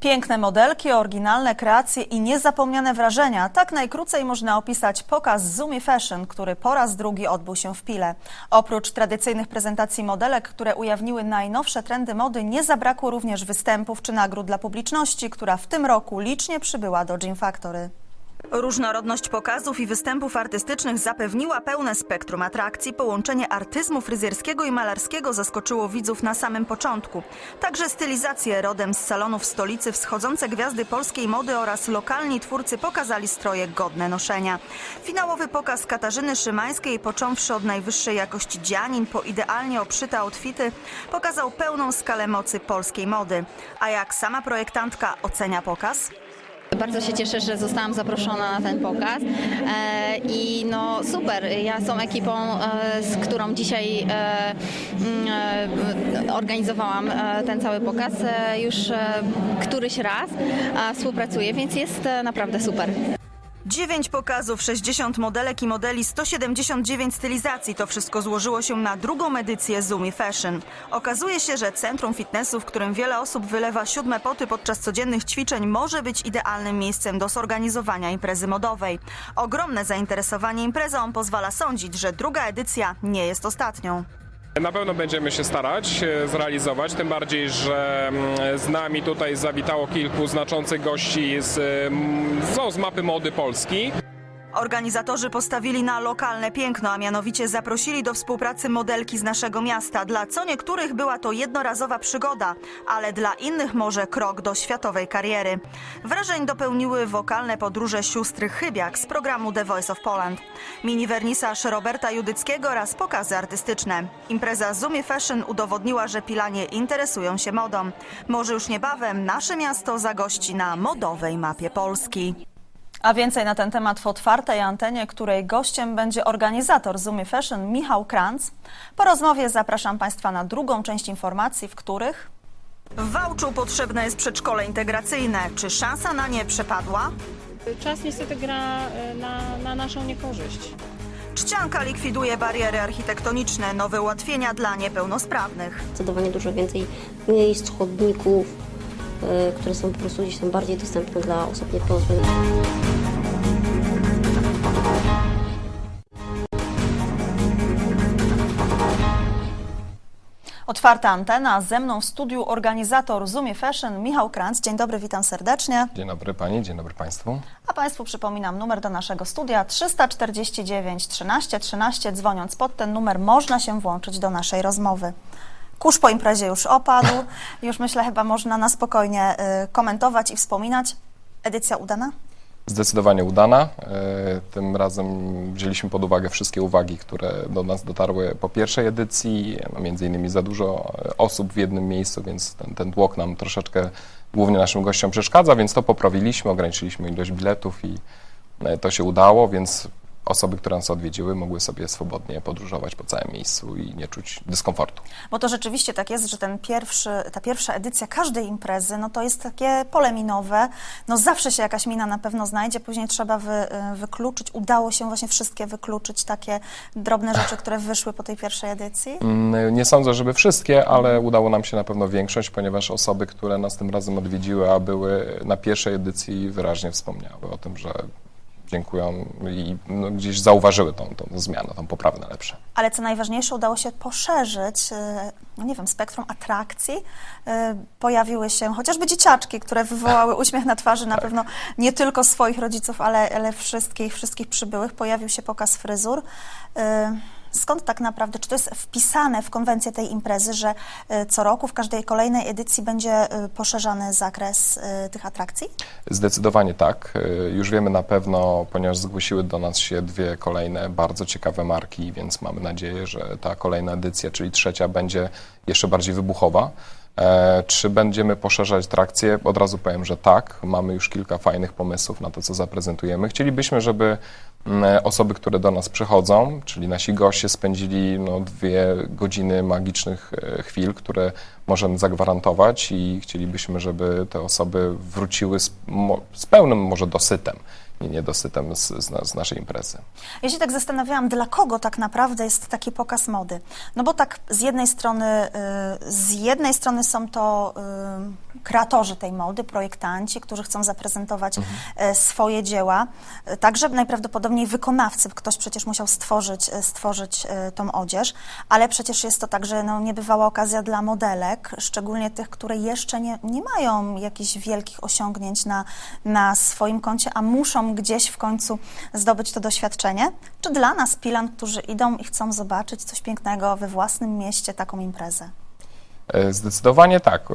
Piękne modelki, oryginalne kreacje i niezapomniane wrażenia. Tak najkrócej można opisać pokaz Zumi Fashion, który po raz drugi odbył się w Pile. Oprócz tradycyjnych prezentacji modelek, które ujawniły najnowsze trendy mody, nie zabrakło również występów czy nagród dla publiczności, która w tym roku licznie przybyła do Gym Factory. Różnorodność pokazów i występów artystycznych zapewniła pełne spektrum atrakcji. Połączenie artyzmu fryzjerskiego i malarskiego zaskoczyło widzów na samym początku. Także stylizacje rodem z salonów stolicy, wschodzące gwiazdy polskiej mody oraz lokalni twórcy pokazali stroje godne noszenia. Finałowy pokaz Katarzyny Szymańskiej, począwszy od najwyższej jakości dzianin po idealnie obszyte outfity, pokazał pełną skalę mocy polskiej mody. A jak sama projektantka ocenia pokaz? Bardzo się cieszę, że zostałam zaproszona na ten pokaz e, i no super, ja tą ekipą, e, z którą dzisiaj e, mm, organizowałam ten cały pokaz, już któryś raz współpracuję, więc jest naprawdę super. 9 pokazów, 60 modelek i modeli, 179 stylizacji. To wszystko złożyło się na drugą edycję Zumi Fashion. Okazuje się, że centrum fitnessu, w którym wiele osób wylewa siódme poty podczas codziennych ćwiczeń, może być idealnym miejscem do zorganizowania imprezy modowej. Ogromne zainteresowanie imprezą pozwala sądzić, że druga edycja nie jest ostatnią. Na pewno będziemy się starać e, zrealizować, tym bardziej, że mm, z nami tutaj zawitało kilku znaczących gości z, no, z mapy mody Polski. Organizatorzy postawili na lokalne piękno, a mianowicie zaprosili do współpracy modelki z naszego miasta. Dla co niektórych była to jednorazowa przygoda, ale dla innych może krok do światowej kariery. Wrażeń dopełniły wokalne podróże sióstr Chybiak z programu The Voice of Poland. Mini wernisaż Roberta Judyckiego oraz pokazy artystyczne. Impreza Zumi Fashion udowodniła, że Pilanie interesują się modą. Może już niebawem nasze miasto zagości na modowej mapie Polski. A więcej na ten temat w otwartej antenie, której gościem będzie organizator Zumi Fashion Michał Kranz. Po rozmowie zapraszam Państwa na drugą część informacji, w których... W Wałczu potrzebne jest przedszkole integracyjne. Czy szansa na nie przepadła? Czas niestety gra e, na, na naszą niekorzyść. Czcianka likwiduje bariery architektoniczne, nowe ułatwienia dla niepełnosprawnych. zdecydowanie dużo więcej miejsc, chodników, y, które są po prostu gdzieś tam bardziej dostępne dla osób niepełnosprawnych. Otwarta antena, ze mną w studiu organizator Zumi Fashion Michał Kranz. Dzień dobry, witam serdecznie. Dzień dobry Pani, dzień dobry Państwu. A Państwu przypominam numer do naszego studia 349 13 13. Dzwoniąc pod ten numer można się włączyć do naszej rozmowy. Kurz po imprezie już opadł, już myślę chyba można na spokojnie y, komentować i wspominać. Edycja udana? Zdecydowanie udana. E, Tym razem wzięliśmy pod uwagę wszystkie uwagi, które do nas dotarły po pierwszej edycji, no, między innymi za dużo e, osób w jednym miejscu, więc ten, ten tłok nam troszeczkę głównie naszym gościom przeszkadza, więc to poprawiliśmy, ograniczyliśmy ilość biletów i e, to się udało, więc osoby, które nas odwiedziły, mogły sobie swobodnie podróżować po całym miejscu i nie czuć dyskomfortu. Bo to rzeczywiście tak jest, że ten pierwszy, ta pierwsza edycja każdej imprezy, no to jest takie pole minowe. No zawsze się jakaś mina na pewno znajdzie, później trzeba wy, y, wykluczyć. Udało się właśnie wszystkie wykluczyć, takie drobne rzeczy, które wyszły po tej pierwszej edycji. Mm, Nie sądzę, żeby wszystkie, ale udało nam się na pewno większość, ponieważ osoby, które nas tym razem odwiedziły, a były na pierwszej edycji, wyraźnie wspomniały o tym, że dziękują i no, gdzieś zauważyły tą, tą zmianę, tą poprawę na lepsze. Ale co najważniejsze, udało się poszerzyć, y, no nie wiem, spektrum atrakcji. Y, Pojawiły się chociażby dzieciaczki, które wywołały uśmiech na twarzy na pewno nie tylko swoich rodziców, ale, ale wszystkich, wszystkich przybyłych. Pojawił się pokaz fryzur. Skąd tak naprawdę, czy to jest wpisane w konwencję tej imprezy, że y, co roku w każdej kolejnej edycji będzie y, poszerzany zakres y, tych atrakcji? Zdecydowanie tak. Już wiemy na pewno, ponieważ zgłosiły do nas się dwie kolejne bardzo ciekawe marki, więc mamy nadzieję, że ta kolejna edycja, czyli trzecia, będzie jeszcze bardziej wybuchowa. E, Czy będziemy poszerzać trakcję? Od razu powiem, że tak. Mamy już kilka fajnych pomysłów na to, co zaprezentujemy. Chcielibyśmy, żeby mm, osoby, które do nas przychodzą, czyli nasi goście, spędzili no, dwie godziny magicznych e, chwil, które możemy zagwarantować i chcielibyśmy, żeby te osoby wróciły z, z pełnym może dosytem. Niedosytem z, z, z naszej imprezy. Ja się tak zastanawiałam, dla kogo tak naprawdę jest taki pokaz mody. No bo tak z jednej strony, y, z jednej strony są to y, kreatorzy tej mody, projektanci, którzy chcą zaprezentować y, swoje dzieła. Także najprawdopodobniej wykonawcy, ktoś przecież musiał stworzyć, stworzyć tą odzież, ale przecież jest to także no, niebywała okazja dla modelek, szczególnie tych, które jeszcze nie, nie mają jakichś wielkich osiągnięć na, na swoim koncie, a muszą gdzieś w końcu zdobyć to doświadczenie? Czy dla nas, Pilan, którzy idą i chcą zobaczyć coś pięknego we własnym mieście, taką imprezę? E, Zdecydowanie tak. E,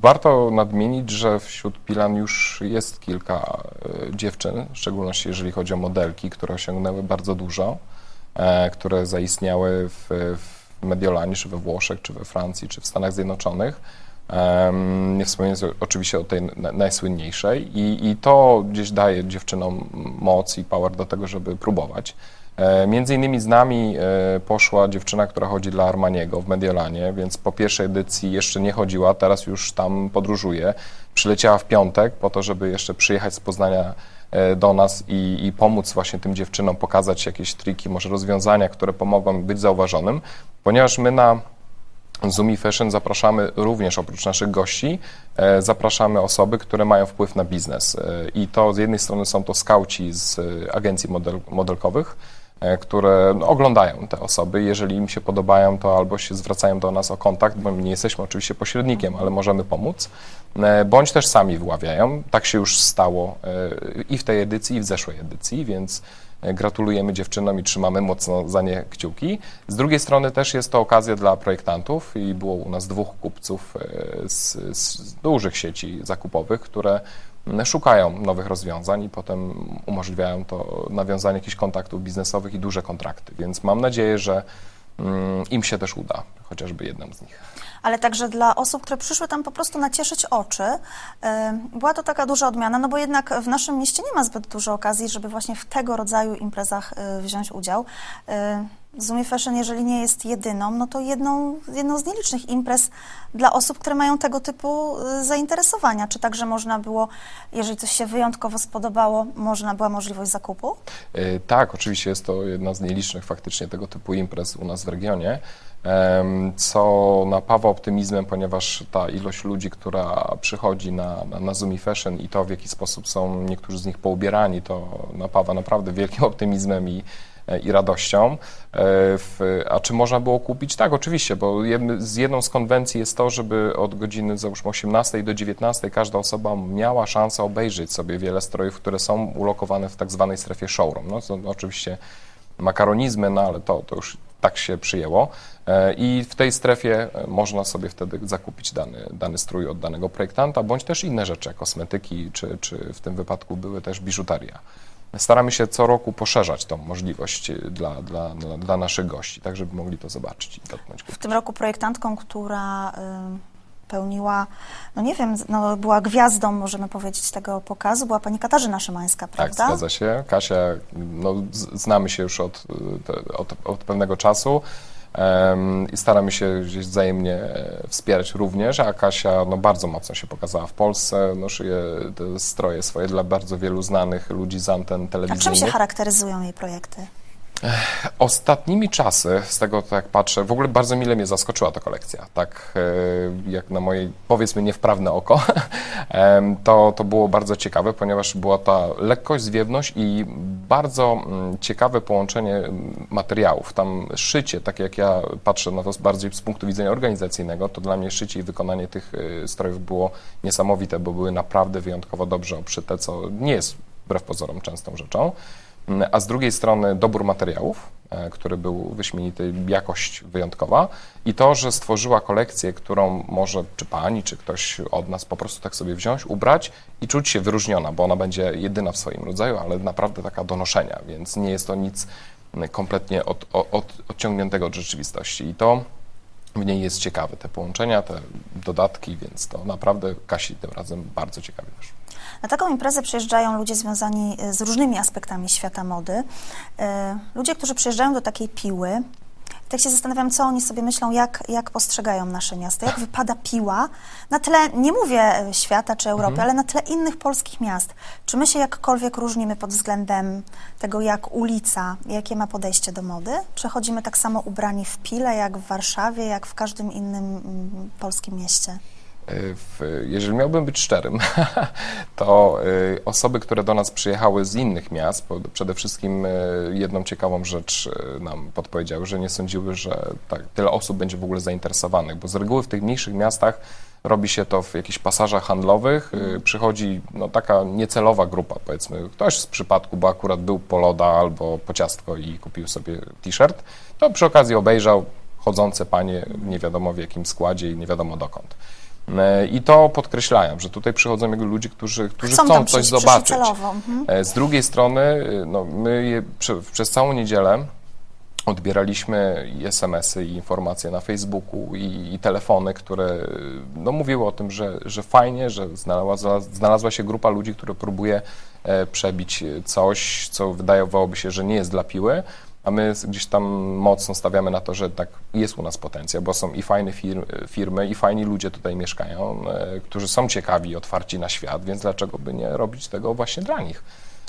Warto nadmienić, że wśród Pilan już jest kilka e, dziewczyn, w szczególności jeżeli chodzi o modelki, które osiągnęły bardzo dużo, które zaistniały w, w Mediolanie, czy we Włoszech, czy we Francji, czy w Stanach Zjednoczonych. Nie wspominając oczywiście o tej na- najsłynniejszej i, i to gdzieś daje dziewczynom moc i power do tego, żeby próbować. E, Między innymi z nami e, poszła dziewczyna, która chodzi dla Armaniego w Mediolanie, więc po pierwszej edycji jeszcze nie chodziła, teraz już tam podróżuje. Przyleciała w piątek po to, żeby jeszcze przyjechać z Poznania e, do nas i, i pomóc właśnie tym dziewczynom, pokazać jakieś triki, może rozwiązania, które pomogą być zauważonym, ponieważ my na Zumi Fashion zapraszamy również oprócz naszych gości, e, zapraszamy osoby, które mają wpływ na biznes. E, I to z jednej strony są to skauci z e, agencji model, modelkowych, które no, oglądają te osoby. Jeżeli im się podobają, to albo się zwracają do nas o kontakt, bo nie jesteśmy oczywiście pośrednikiem, ale możemy pomóc, bądź też sami wyławiają. Tak się już stało i w tej edycji, i w zeszłej edycji, więc Gratulujemy dziewczynom i trzymamy mocno za nie kciuki. Z drugiej strony też jest to okazja dla projektantów i było u nas dwóch kupców e, z, z dużych sieci zakupowych, które szukają nowych rozwiązań i potem umożliwiają to nawiązanie jakichś kontaktów biznesowych i duże kontrakty. Więc mam nadzieję, że im się też uda, chociażby jednym z nich. ale także dla osób, które przyszły tam po prostu nacieszyć oczy. E, Była to taka duża odmiana, no bo jednak w naszym mieście nie ma zbyt dużo okazji, żeby właśnie w tego rodzaju imprezach e, wziąć udział. E, Zumi Fashion, jeżeli nie jest jedyną, no to jedną, jedną z nielicznych imprez dla osób, które mają tego typu e, zainteresowania. Czy także można było, jeżeli coś się wyjątkowo spodobało, można była możliwość zakupu? E, Tak, oczywiście jest to jedna z nielicznych faktycznie tego typu imprez u nas w regionie, co napawa optymizmem, ponieważ ta ilość ludzi, która przychodzi na, na, na Zumi Fashion i to, w jaki sposób są niektórzy z nich poubierani, to napawa naprawdę wielkim optymizmem i, i radością. E, a czy można było kupić? Tak, oczywiście, bo z jedną z konwencji jest to, żeby od godziny załóżmy 18 do 19 każda osoba miała szansę obejrzeć sobie wiele strojów, które są ulokowane w tak zwanej strefie showroom. No, to oczywiście makaronizmy, no ale to, to już tak się przyjęło. E, I w tej strefie e, można sobie wtedy zakupić dany, dany strój od danego projektanta, bądź też inne rzeczy, kosmetyki, czy, czy w tym wypadku były też biżuteria. Staramy się co roku poszerzać tą możliwość e, dla, dla, dla, naszych gości, tak żeby mogli to zobaczyć. W tym roku projektantką, która y, pełniła, no nie wiem, no była gwiazdą, możemy powiedzieć, tego pokazu, była pani Katarzyna Szymańska, Tak, prawda? zgadza się. Kasia, no, znamy się już od, y, od, od pewnego czasu i staramy się gdzieś wzajemnie e, wspierać również, a Kasia no, bardzo mocno się pokazała w Polsce, no, szyje te stroje swoje dla bardzo wielu znanych ludzi z anten A czym się telewizyjnych. charakteryzują jej projekty? Ostatnimi czasy, z tego tak patrzę, w ogóle bardzo mile mnie zaskoczyła ta kolekcja. Tak e, jak na moje, powiedzmy, niewprawne oko, to, to było bardzo ciekawe, ponieważ była ta lekkość, zwiewność i bardzo mm, ciekawe połączenie mm, materiałów. Tam szycie, tak jak ja patrzę na to bardziej z punktu widzenia organizacyjnego, to dla mnie szycie i wykonanie tych e, strojów było niesamowite, bo były naprawdę wyjątkowo dobrze obszyte, co nie jest wbrew pozorom częstą rzeczą. A z drugiej strony dobór materiałów, e, który był wyśmienity, jakość wyjątkowa i to, że stworzyła kolekcję, którą może czy pani, czy ktoś od nas po prostu tak sobie wziąć, ubrać i czuć się wyróżniona, bo ona będzie jedyna w swoim rodzaju, ale naprawdę taka do noszenia, więc nie jest to nic kompletnie od, od, odciągniętego od rzeczywistości. I to w niej jest ciekawe, te połączenia, te dodatki, więc to naprawdę Kasi tym razem bardzo ciekawie wyszło. Na taką imprezę przyjeżdżają ludzie związani y, z różnymi aspektami świata mody. Y, Ludzie, którzy przyjeżdżają do takiej piły, Tak się zastanawiam, co oni sobie myślą, jak, jak postrzegają nasze miasto, jak wypada Piła na tle, nie mówię e, świata czy Europy, ale na tle innych polskich miast. Czy my się jakkolwiek różnimy pod względem tego, jak ulica, jakie ma podejście do mody? Czy chodzimy tak samo ubrani w Pile, jak w Warszawie, jak w każdym innym mm, polskim mieście? W- Jeżeli miałbym być szczerym, to y, osoby, które do nas przyjechały z innych miast, przede wszystkim y, jedną ciekawą rzecz y, nam podpowiedziały, że nie sądziły, że tak, tyle osób będzie w ogóle zainteresowanych, bo z reguły w tych mniejszych miastach robi się to w jakichś pasażach handlowych, y, przychodzi no, taka niecelowa grupa, powiedzmy, ktoś z przypadku, bo akurat był po loda albo po ciastko i kupił sobie t-shirt, to przy okazji obejrzał chodzące panie nie wiadomo w jakim składzie i nie wiadomo dokąd. E, I to podkreślają, że tutaj przychodzą jakby ludzie, którzy, którzy Chcą chcą, coś zobaczyć. mhm. E, Z drugiej strony, y, no, my je, prze, przez całą niedzielę odbieraliśmy i SMS-y, i informacje na Facebooku, i, i telefony, które no, mówiły o tym, że, że fajnie, że znalazła, znalazła się grupa ludzi, które próbuje e, przebić coś, co wydawałoby się, że nie jest dla piły, a my gdzieś tam mocno stawiamy na to, że tak jest u nas potencjał, bo są i fajne fir firmy, i fajni ludzie tutaj mieszkają, e, którzy są ciekawi, otwarci na świat, więc dlaczego by nie robić tego właśnie dla nich?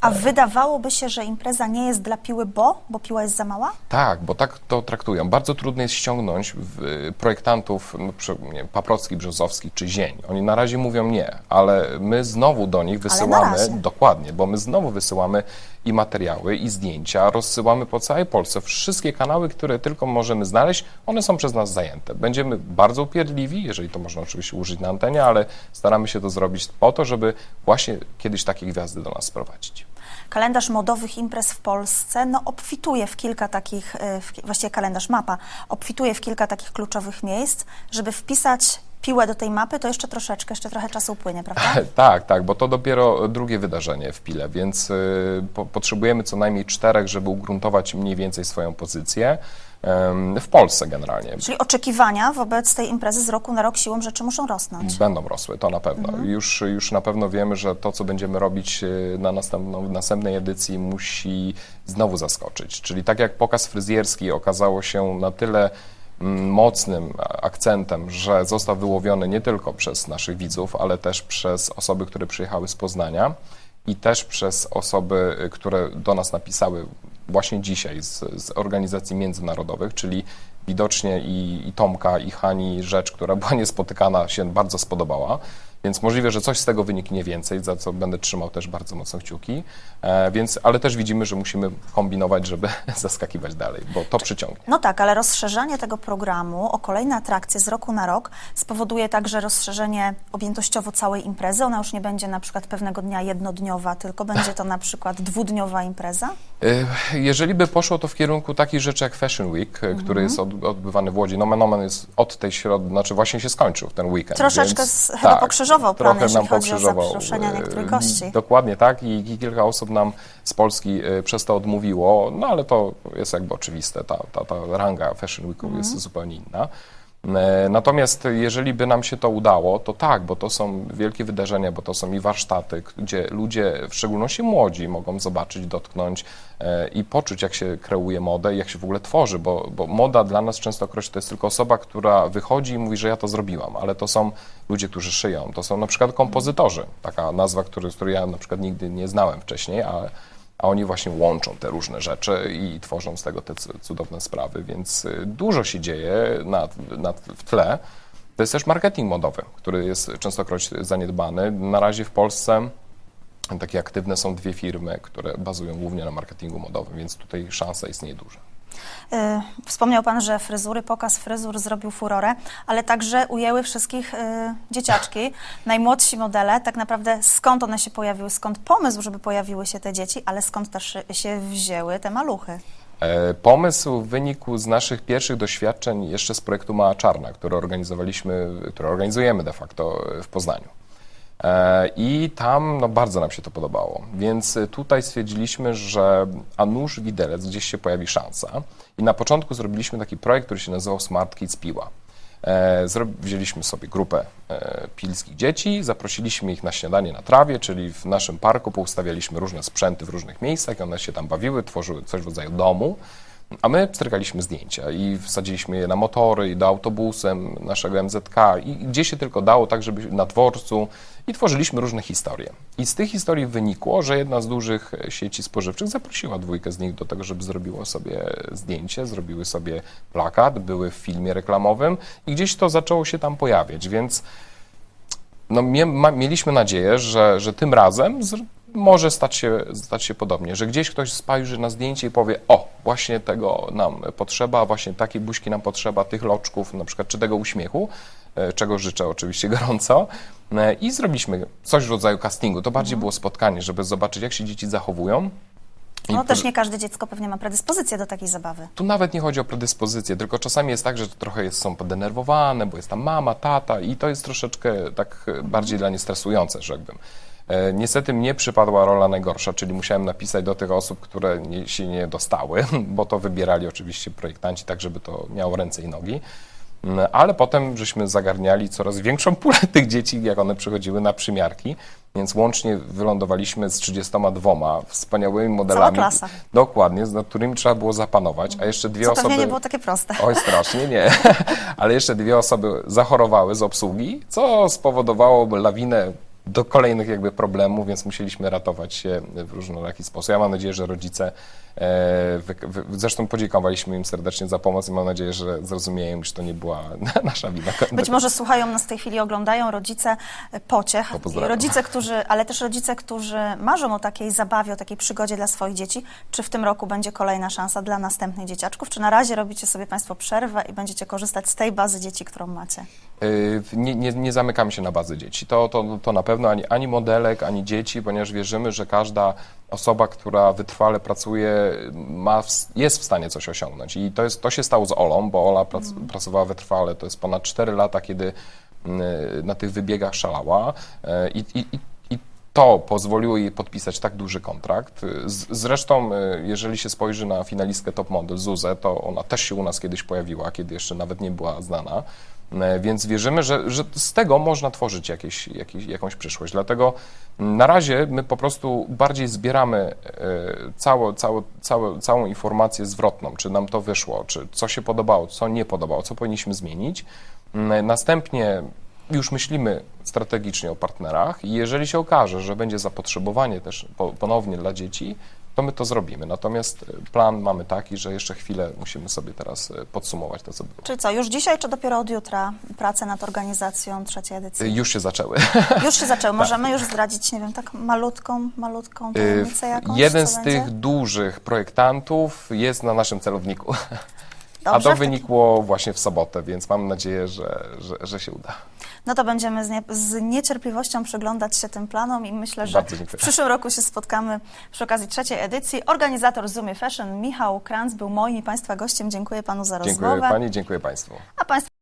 A wydawałoby się, że impreza nie jest dla Piły, bo? Bo Piła jest za mała? Tak, bo tak to traktują. Bardzo trudno jest ściągnąć w, projektantów no, nie, Paprocki, Brzozowski czy Zień. Oni na razie mówią nie, ale my znowu do nich wysyłamy, dokładnie, bo my znowu wysyłamy i materiały, i zdjęcia, rozsyłamy po całej Polsce. Wszystkie kanały, które tylko możemy znaleźć, one są przez nas zajęte. Będziemy bardzo upierdliwi, jeżeli to można oczywiście użyć na antenie, ale staramy się to zrobić po to, żeby właśnie kiedyś takie gwiazdy do nas sprowadzić. Kalendarz modowych imprez w Polsce no, obfituje w kilka takich, e, właściwie kalendarz mapa, obfituje w kilka takich kluczowych miejsc. Żeby wpisać piłę do tej mapy, to jeszcze troszeczkę, jeszcze trochę czasu upłynie, prawda? Tak, tak, bo to dopiero drugie wydarzenie w Pile, więc y, po, potrzebujemy co najmniej czterech, żeby ugruntować mniej więcej swoją pozycję w Polsce generalnie. Czyli oczekiwania wobec tej imprezy z roku na rok siłą rzeczy muszą rosnąć. Będą rosły, to na pewno. Już, już na pewno wiemy, że to, co będziemy robić y, na następną, następnej edycji, musi znowu zaskoczyć. Czyli tak jak pokaz fryzjerski okazało się na tyle mocnym akcentem, że został wyłowiony nie tylko przez naszych widzów, ale też przez osoby, które przyjechały z Poznania i też przez osoby, które do nas napisały właśnie dzisiaj z, z organizacji międzynarodowych, czyli widocznie i, i Tomka, i Hani rzecz, która była niespotykana, się bardzo spodobała. Więc możliwe, że coś z tego wyniknie więcej, za co będę trzymał też bardzo mocno kciuki. E, więc, ale też widzimy, że musimy kombinować, żeby zaskakiwać dalej, bo to przyciągnie. No tak, ale rozszerzanie tego programu o kolejne atrakcje z roku na rok spowoduje także rozszerzenie objętościowo całej imprezy. Ona już nie będzie na przykład pewnego dnia jednodniowa, tylko będzie to na przykład dwudniowa impreza. E, Jeżeli by poszło to w kierunku takich rzeczy jak Fashion Week, e, który jest od, odbywany w Łodzi, nomen omen jest od tej środy, znaczy właśnie się skończył ten weekend. Troszeczkę więc, chyba pokrzyżował plany, trochę jeśli nam chodzi o pokrzyżował, zaproszenia niektórych e, gości. Dokładnie tak i, i kilka osób nam z Polski e, przez to odmówiło, no ale to jest jakby oczywiste, ta, ta, ta ranga Fashion Weeku Mhm. jest zupełnie inna. E, Natomiast jeżeli by nam się to udało, to tak, bo to są wielkie wydarzenia, bo to są i warsztaty, gdzie ludzie, w szczególności młodzi, mogą zobaczyć, dotknąć e, i poczuć, jak się kreuje modę jak się w ogóle tworzy, bo, bo moda dla nas częstokroć to jest tylko osoba, która wychodzi i mówi, że ja to zrobiłam, ale to są ludzie, którzy szyją, to są na przykład kompozytorzy, taka nazwa, który, której ja na przykład nigdy nie znałem wcześniej, a a oni właśnie łączą te różne rzeczy i tworzą z tego te cu- cudowne sprawy, więc y, dużo się dzieje na, na, w tle. To jest też marketing modowy, który jest częstokroć zaniedbany. Na razie w Polsce takie aktywne są dwie firmy, które bazują głównie na marketingu modowym, więc tutaj szansa istnieje duża. Y, Wspomniał Pan, że fryzury, pokaz fryzur zrobił furorę, ale także ujęły wszystkich y, dzieciaczki, najmłodsi modele. Tak naprawdę skąd one się pojawiły, skąd pomysł, żeby pojawiły się te dzieci, ale skąd też się wzięły te maluchy. E, Pomysł wynikł z naszych pierwszych doświadczeń jeszcze z projektu Mała Czarna, który organizowaliśmy, który organizujemy de facto w Poznaniu. E, I tam no, bardzo nam się to podobało. Więc e, tutaj stwierdziliśmy, że a nuż widelec, gdzieś się pojawi szansa. I na początku zrobiliśmy taki projekt, który się nazywał Smart Kids Piła. E, Wzięliśmy sobie grupę e, pilskich dzieci, zaprosiliśmy ich na śniadanie na trawie, czyli w naszym parku poustawialiśmy różne sprzęty w różnych miejscach i one się tam bawiły, tworzyły coś w rodzaju domu. A my strykaliśmy zdjęcia i wsadziliśmy je na motory i do autobusem naszego MZK i gdzie się tylko dało, tak żeby na dworcu. I tworzyliśmy różne historie. I z tych historii wynikło, że jedna z dużych sieci spożywczych zaprosiła dwójkę z nich do tego, żeby zrobiło sobie zdjęcie, zrobiły sobie plakat, były w filmie reklamowym i gdzieś to zaczęło się tam pojawiać, więc no, mieliśmy nadzieję, że, że tym razem może stać się, stać się podobnie, że gdzieś ktoś spojrzy na zdjęcie i powie, o, właśnie tego nam potrzeba, właśnie takiej buźki nam potrzeba, tych loczków na przykład, czy tego uśmiechu, e, czego życzę oczywiście gorąco. E, I zrobiliśmy coś w rodzaju castingu. To bardziej było spotkanie, żeby zobaczyć, jak się dzieci zachowują. No też nie każde dziecko pewnie ma predyspozycję do takiej zabawy. tu nawet nie chodzi o predyspozycję, tylko czasami jest tak, że trochę jest, są podenerwowane, bo jest tam mama, tata i to jest troszeczkę tak e, bardziej dla nie stresujące, rzekłbym. E, Niestety mnie przypadła rola najgorsza, czyli musiałem napisać do tych osób, które nie, się nie dostały, bo to wybierali oczywiście projektanci tak, żeby to miało ręce i nogi. Mm, Ale potem żeśmy zagarniali coraz większą pulę tych dzieci, jak one przychodziły na przymiarki, więc łącznie wylądowaliśmy z 32 wspaniałymi modelami. klasa. Dokładnie, nad którymi trzeba było zapanować, a jeszcze dwie Co osoby... pewnie nie było takie proste. Oj, strasznie, nie. Ale jeszcze dwie osoby zachorowały z obsługi, co spowodowało lawinę do kolejnych jakby problemów, więc musieliśmy ratować się w różnoraki sposób. Ja mam nadzieję, że rodzice, e, wy, wy, zresztą podziękowaliśmy im serdecznie za pomoc i mam nadzieję, że zrozumieją, że to nie była nasza wina. Być może słuchają nas w tej chwili, oglądają rodzice pociech, pozdrawiam. rodzice, którzy, ale też rodzice, którzy marzą o takiej zabawie, o takiej przygodzie dla swoich dzieci. Czy w tym roku będzie kolejna szansa dla następnych dzieciaczków? Czy na razie robicie sobie Państwo przerwę i będziecie korzystać z tej bazy dzieci, którą macie? Y, Nie, nie, nie zamykamy się na bazę dzieci. To, to, to na pewno ani, ani modelek, ani dzieci, ponieważ wierzymy, że każda osoba, która wytrwale pracuje, ma, jest w stanie coś osiągnąć. I to, jest, to się stało z Olą, bo Ola prac, pracowała wytrwale. To jest ponad 4 lata, kiedy y, na tych wybiegach szalała. Y, I, i, i, to pozwoliło jej podpisać tak duży kontrakt. Z, zresztą, jeżeli się spojrzy na finalistkę Top Model Zuzę, to ona też się u nas kiedyś pojawiła, kiedy jeszcze nawet nie była znana. E, Więc wierzymy, że, że z tego można tworzyć jakieś, jakieś, jakąś przyszłość. Dlatego na razie my po prostu bardziej zbieramy e, całe, całe, całe, całą informację zwrotną, czy nam to wyszło, czy co się podobało, co nie podobało, co powinniśmy zmienić. Mm, Następnie już myślimy strategicznie o partnerach i jeżeli się okaże, że będzie zapotrzebowanie też po, ponownie dla dzieci, to my to zrobimy. Natomiast e, plan mamy taki, że jeszcze chwilę musimy sobie teraz e, podsumować to, co było. Czyli co, już dzisiaj, czy dopiero od jutra prace nad organizacją trzeciej edycji? Już się zaczęły. Już się zaczęły. Możemy już zdradzić, nie wiem, tak malutką, malutką tajemnicę jakąś? Jeden z będzie? tych dużych projektantów jest na naszym celowniku. A Dobrze, to w takim- wynikło właśnie w sobotę, więc mam nadzieję, że, że, że się uda. No to będziemy z, nie, z niecierpliwością przyglądać się tym planom i myślę, że w dziękuję. przyszłym roku się spotkamy przy okazji trzeciej edycji. Organizator Zoomy Fashion Michał Kranz był moim i Państwa gościem. Dziękuję Panu za Dziękuję rozmowę. Pani, dziękuję Państwu. A Państwu